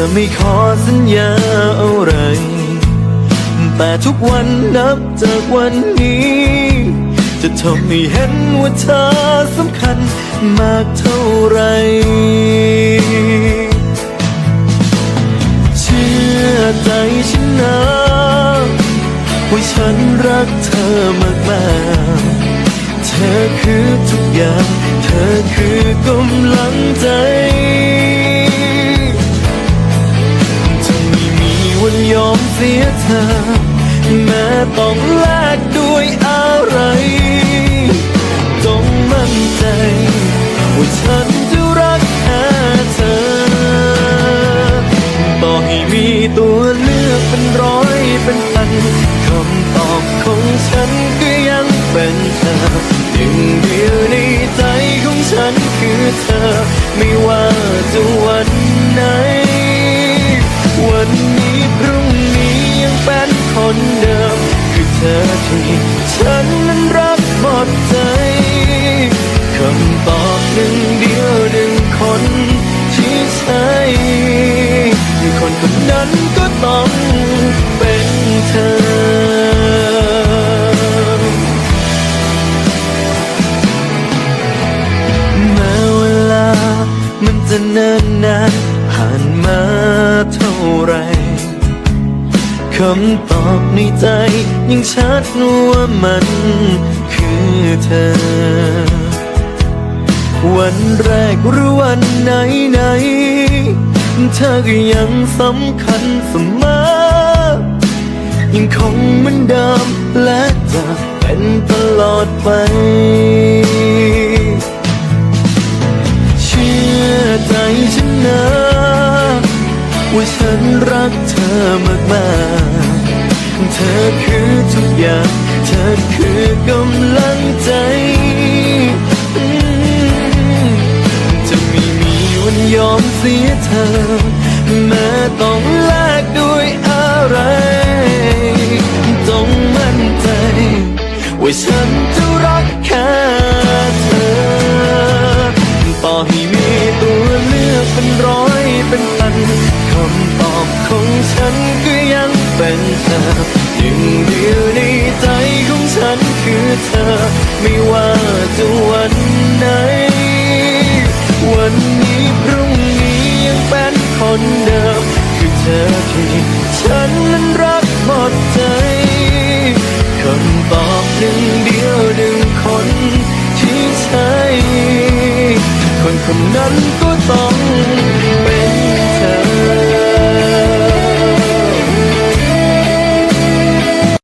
จะไม่ขอสัญญาอะไร แต่ทุกวันนับจากวันนี้ จะทำให้เห็นว่าเธอสำคัญมากเท่าไร เชื่อใจฉันนะว่าฉันรักเธอมากมากๆเธอคือทุกอย่าง เสียเธอ แม้ต้องแลกด้วยอะไรจงมั่นใจว่าฉันจะรักแค่เธอ ต่อให้มีตัวเลือกเป็นร้อยเป็นพันคำตอบของฉันก็ยังเป็นเธอหนึ่งเดียวในใจของฉันคือเธอไม่ว่า หนึ่งเดียวหนึ่งคนที่ใช่คนคนนั้นก็ต้องเป็นเธอแม้เวลามันจะเนิ่นนานผ่านมาเท่าไรคำตอบในใจยังชัดว่ามันคือเธอ วันแรกหรือวันไหนไหนเธอก็ยังสำคัญเสมอยังคงเหมือนเดิมและจะเป็นตลอดไป เชื่อใจฉันนะ ว่าฉันรักเธอมากมากๆเธอคือทุกอย่าง เธอคือ ยอมเสียเธอแม้ต้องแลกด้วยอะไรจงมั่นใจ ว่าฉันจะรักแค่เธอ ต่อให้มีตัวเลือกเป็นร้อยเป็นพันคำตอบของฉันก็ยังเป็นเธอหนึ่งเดียวในใจของฉันคือเธอ ไม่ว่าจะวันไหนวัน คนคนนั้นก็ต้อง